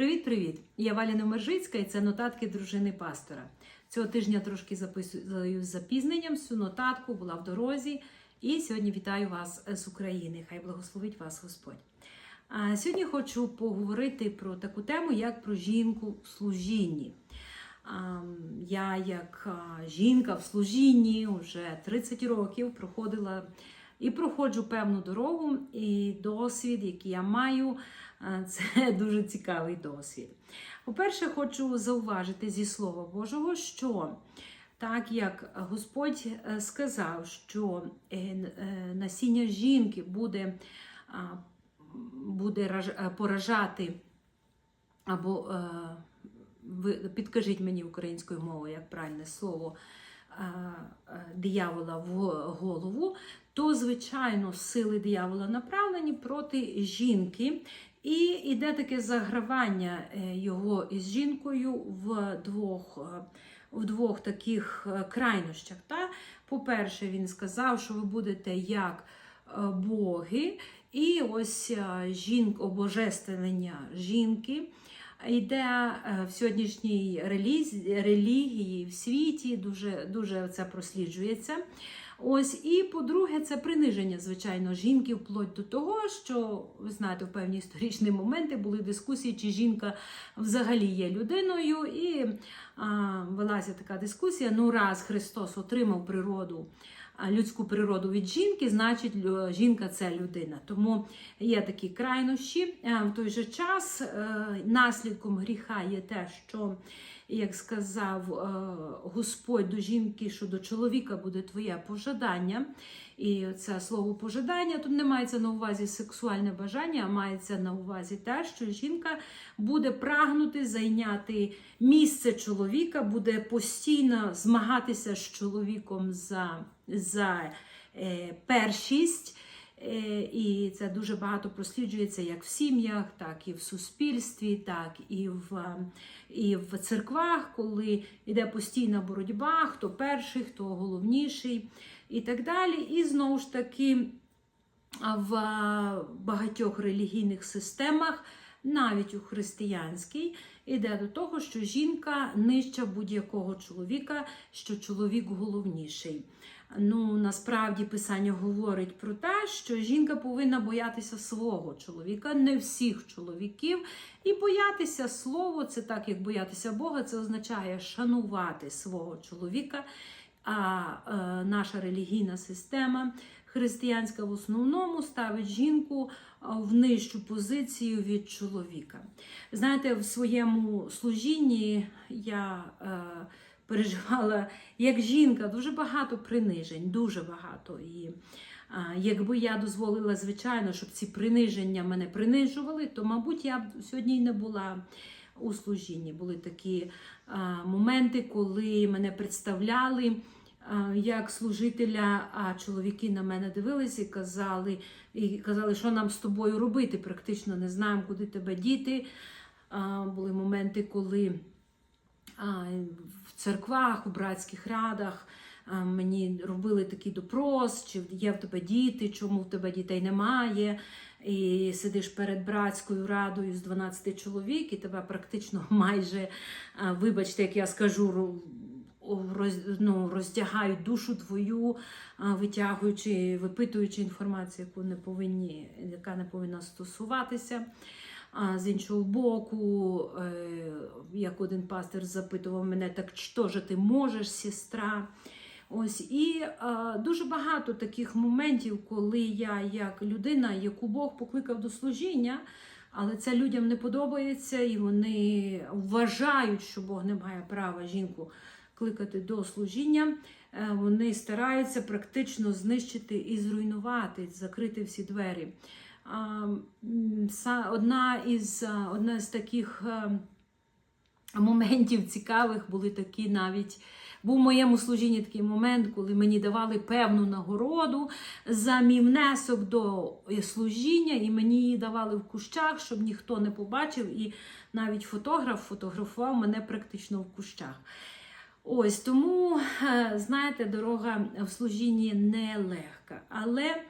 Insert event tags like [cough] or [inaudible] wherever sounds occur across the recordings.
Привіт-привіт! Я Валя Номержицька і це нотатки дружини пастора. Цього тижня трошки записую з запізненням цю нотатку, була в дорозі. І сьогодні вітаю вас з України. Хай благословить вас Господь. А сьогодні хочу поговорити про таку тему, як про жінку в служінні. Я, як жінка в служінні, вже 30 років проходила і проходжу певну дорогу, і досвід, який я маю, це [laughs] дуже цікавий досвід. По-перше, хочу зауважити зі Слова Божого, що так як Господь е, сказав, що е, е, насіння жінки буде, буде е, поражати, або е, підкажіть мені українською мовою, як правильне слово, е, е, диявола в голову, то, звичайно, сили диявола направлені проти жінки. І йде таке загравання е, його із жінкою в двох, е, в двох таких е, крайнощах. Та? По-перше, він сказав, що ви будете як е, боги, і ось е, жінк, обожествлення жінки йде е, в сьогоднішній реліз- релігії в світі, дуже, дуже це просліджується. Ось і по-друге, це приниження, звичайно, жінки вплоть до того, що ви знаєте, в певні історичні моменти були дискусії, чи жінка взагалі є людиною, і а, велася така дискусія. Ну, раз Христос отримав природу. Людську природу від жінки, значить, жінка це людина. Тому є такі крайнощі. В той же час е, наслідком гріха є те, що як сказав е, Господь до жінки, що до чоловіка буде твоє пожадання. І це слово пожадання тут не мається на увазі сексуальне бажання, а мається на увазі те, що жінка буде прагнути зайняти місце чоловіка, буде постійно змагатися з чоловіком за, за е, першість. Е, І це дуже багато просліджується як в сім'ях, так і в суспільстві, так і в, і в церквах, коли йде постійна боротьба, хто перший, хто головніший і так далі. І знову ж таки в багатьох релігійних системах, навіть у християнській, йде до того, що жінка нижча будь-якого чоловіка, що чоловік головніший. Ну, насправді писання говорить про те, що жінка повинна боятися свого чоловіка, не всіх чоловіків. І боятися слово, це так як боятися Бога, це означає шанувати свого чоловіка. А е, наша релігійна система християнська в основному ставить жінку е, в нижчу позицію від чоловіка. Знаєте, в своєму служінні я. Е, переживала як жінка дуже багато принижень, дуже багато. І а, якби я дозволила, звичайно, щоб ці приниження мене принижували, то, мабуть, я б сьогодні й не була у служінні. Були такі моменти, коли мене представляли. Як служителя, а чоловіки на мене дивилися і казали, і казали, що нам з тобою робити. Практично не знаємо, куди тебе діти. Були моменти, коли в церквах, у братських радах мені робили такий допрос, чи є в тебе діти, чому в тебе дітей немає. І сидиш перед братською радою з 12 чоловік, і тебе практично [laughs] майже, вибачте, як я скажу, роз, ну, роздягають душу твою, витягуючи, випитуючи інформацію, яку не повинні, яка не повинна стосуватися. А з іншого боку, е, як один пастир запитував мене, так що ж ти можеш, сестра? Ось і е, дуже багато таких моментів, коли я, як людина, яку Бог покликав до служіння, але це людям не подобається, і вони вважають, що Бог не має права жінку кликати до служіння. Е, Вони стараються практично знищити і зруйнувати, закрити всі двері. Са- Одна із, одна з таких е, моментів цікавих були такі навіть. Був в моєму служінні такий момент, коли мені давали певну нагороду за мій внесок до служіння, і мені її давали в кущах, щоб ніхто не побачив. І навіть фотограф фотографував мене практично в кущах. Ось тому, е, знаєте, дорога в служінні нелегка. Але Е,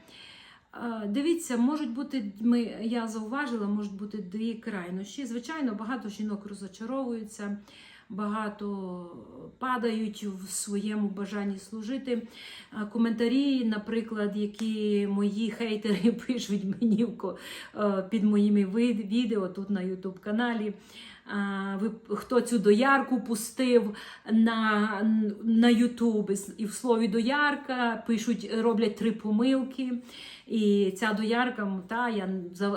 Дивіться, можуть бути, ми, я зауважила, можуть бути дві крайнощі. Звичайно, багато жінок розочаровуються, багато падають в своєму бажанні служити. Коментарі, наприклад, які мої хейтери [laughs] пишуть мені під моїми відео тут на YouTube каналі. Хто цю доярку пустив на, на Ютуб. І в слові доярка пишуть, роблять три помилки. І ця доярка, та я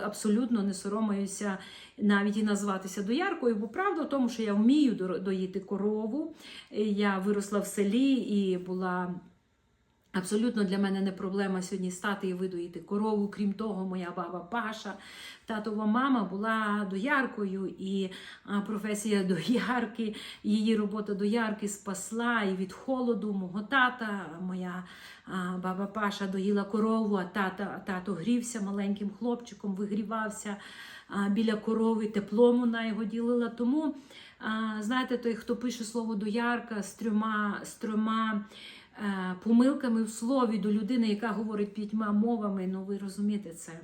абсолютно не соромаюся навіть і назватися дояркою, бо правда в тому, що я вмію доїти корову. Я виросла в селі і була. Абсолютно для мене не проблема сьогодні стати і видоїти корову. Крім того, моя баба Паша, татова мама була дояркою, і професія [laughs] доярки, її робота доярки спасла і від холоду мого тата. Моя баба Паша доїла корову, а тата, тато грівся маленьким хлопчиком, вигрівався біля корови, теплом вона його ділила. Тому, знаєте, той, хто пише слово доярка з трьома, з трьома помилками в слові до людини, яка говорить п'ятьма мовами, ну ви розумієте, це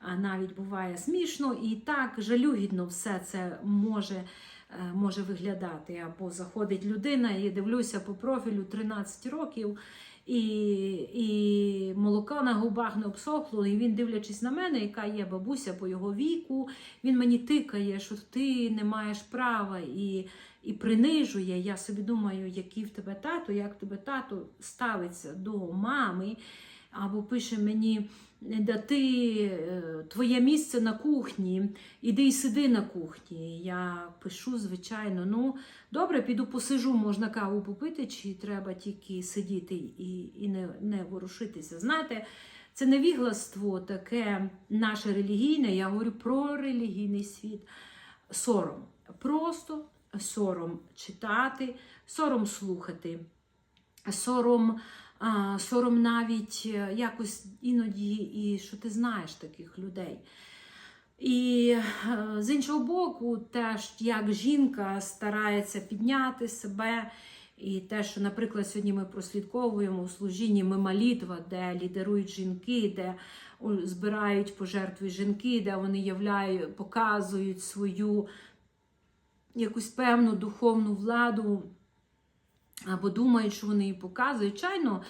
а, навіть буває смішно і так жалюгідно все це може. е, Може виглядати, або заходить людина, і дивлюся по профілю 13 років, і, і молока на губах не обсохло, і він, дивлячись на мене, яка є бабуся по його віку, він мені тикає, що ти не маєш права і, і принижує. Я собі думаю, який в тебе тато, як тебе тато ставиться до мами, або пише мені, да ти е, твоє місце на кухні, іди і сиди на кухні. Я пишу, звичайно, ну добре, піду посижу, можна каву попити, чи треба тільки сидіти і, і не, не ворушитися. Знаєте, це невігластво таке наше релігійне, я говорю про релігійний світ. Сором. Просто сором читати, сором слухати, сором, сором навіть е, якось іноді, і що ти знаєш таких людей. І е, з іншого боку, теж як жінка старається підняти себе. І те, що, наприклад, сьогодні ми прослідковуємо у служінні ми де лідерують жінки, де збирають пожертви жінки, де вони являють, показують свою якусь певну духовну владу, або думають, що вони її показують. Чайно,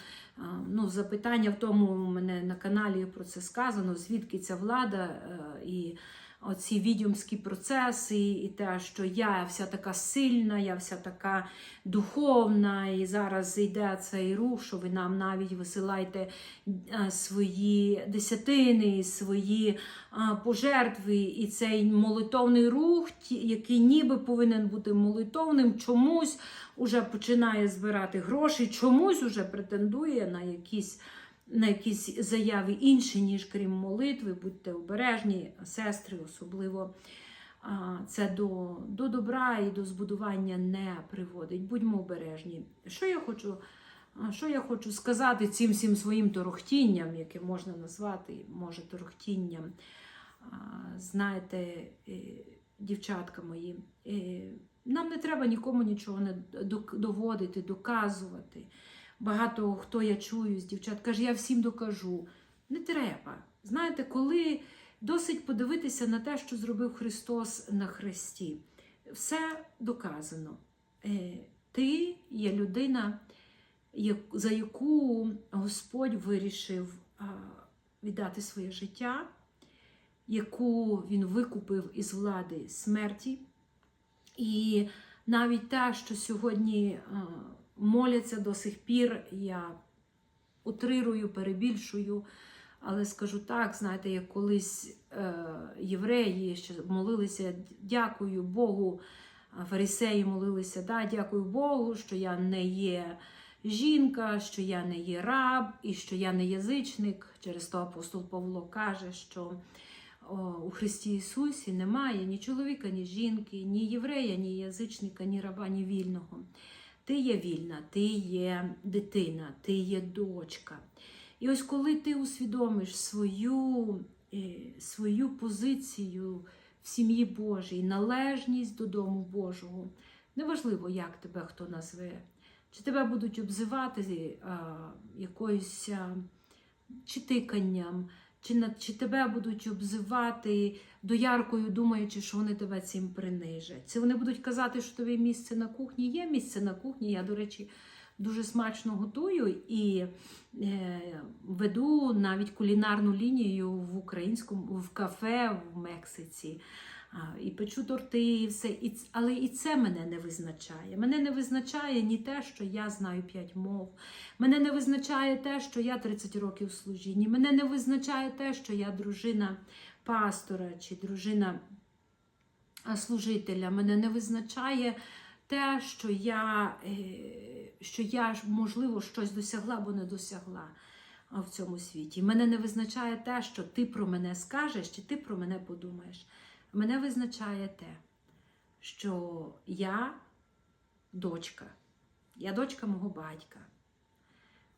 ну, запитання в тому, у мене на каналі про це сказано, звідки ця влада е, і оці відьомські процеси, і те, що я вся така сильна, я вся така духовна, і зараз йде цей рух, що ви нам навіть висилаєте е, свої десятини, свої пожертви, і цей молитовний рух, який ніби повинен бути молитовним, чомусь уже починає збирати гроші, чомусь уже претендує на якісь. На якісь заяви інші, ніж крім молитви, будьте обережні, сестри, особливо це до, до добра і до збудування не приводить. Будьмо обережні. Що я хочу, що я хочу сказати цим всім своїм торохтінням, яке можна назвати, може, торохтінням. Знаєте, е, дівчатка мої, е, нам не треба нікому нічого не доводити, доказувати. Багато хто я чую з дівчат каже, я всім докажу. Не треба. Знаєте, коли досить подивитися на те, що зробив Христос на хресті, все доказано. Е, Ти є людина, за яку Господь вирішив віддати своє життя, яку Він викупив із влади смерті. І навіть те, що сьогодні моляться до сих пір, я утрирую, перебільшую, але скажу так, знаєте, як колись е, євреї ще молилися, дякую Богу, фарисеї молилися, да, дякую Богу, що я не є жінка, що я не є раб і що я не язичник. Через то апостол Павло каже, що о, у Христі Ісусі немає ні чоловіка, ні жінки, ні єврея, ні язичника, ні раба, ні вільного. Ти є вільна, ти є дитина, ти є дочка. І ось коли ти усвідомиш свою, е, свою позицію в сім'ї Божій, належність до дому Божого, неважливо, як тебе хто назве, чи тебе будуть обзивати а, якоюсь а, чи тиканням, чи, на, чи тебе будуть обзивати дояркою, думаючи, що вони тебе цим принижать. Чи вони будуть казати, що тобі місце на кухні? Є місце на кухні. Я, до речі, дуже смачно готую і е, веду навіть кулінарну лінію в українському в кафе в Мексиці. І печу торти, і все. І, але і це мене не визначає. Мене не визначає ні те, що я знаю п'ять мов. Мене не визначає те, що я 30 років в служінні. Мене не визначає те, що я дружина пастора чи дружина служителя. Мене не визначає те, що я, е, що я можливо, щось досягла або не досягла в цьому світі. Мене не визначає те, що ти про мене скажеш, чи ти про мене подумаєш. Мене визначає те, що я дочка, я дочка мого батька,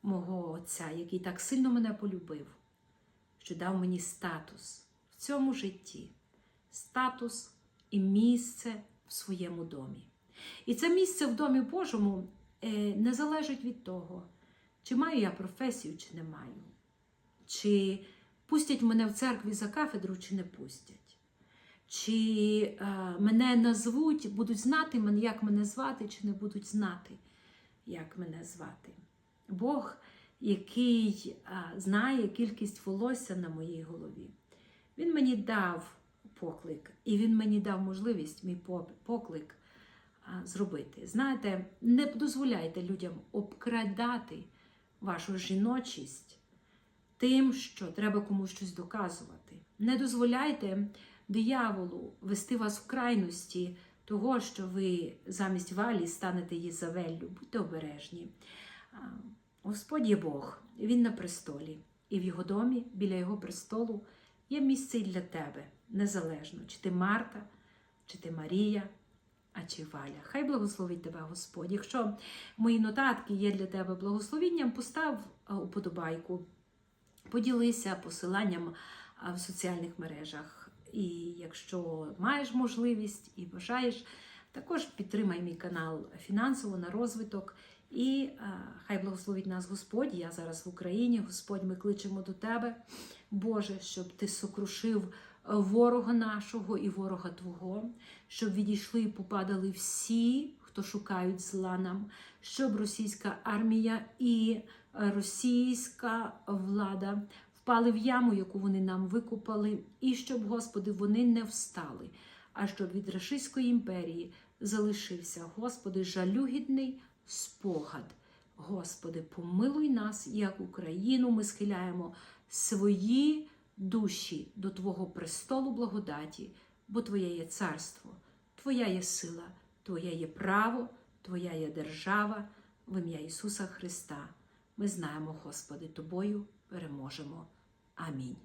мого отця, який так сильно мене полюбив, що дав мені статус в цьому житті, статус і місце в своєму домі. І це місце в домі Божому е, не залежить від того, чи маю я професію, чи не маю, чи пустять мене в церкві за кафедру, чи не пустять. Чи е, мене назвуть, будуть знати, як мене звати, чи не будуть знати, як мене звати. Бог, який е, знає кількість волосся на моїй голові, Він мені дав поклик, і Він мені дав можливість мій поклик а, зробити. Знаєте, не дозволяйте людям обкрадати вашу жіночість тим, що треба комусь щось доказувати. Не дозволяйте дияволу вести вас в крайності того, що ви замість валі станете Єзавеллю. Будьте обережні. Господь є Бог, Він на престолі, і в його домі, біля його престолу, є місце і для тебе, незалежно, чи ти Марта, чи ти Марія, а чи Валя. Хай благословить тебе Господь. Якщо мої нотатки є для тебе благословінням, постав уподобайку, поділися посиланням в соціальних мережах. І якщо маєш можливість і бажаєш, також підтримай мій канал фінансово на розвиток. І а, хай благословить нас Господь. Я зараз в Україні. Господь, ми кличемо до Тебе, Боже, щоб Ти сокрушив е, ворога нашого і ворога Твого, щоб відійшли і попадали всі, хто шукають зла нам, щоб російська армія і е, російська влада впали в яму, яку вони нам викопали, і щоб, Господи, вони не встали, а щоб від Рашистської імперії залишився, Господи, жалюгідний спогад. Господи, помилуй нас, як Україну, ми схиляємо свої душі до Твого престолу благодаті, бо Твоє є царство, Твоя є сила, Твоє є право, Твоя є держава, в ім'я Ісуса Христа. Ми знаємо, Господи, Тобою переможемо. Амінь.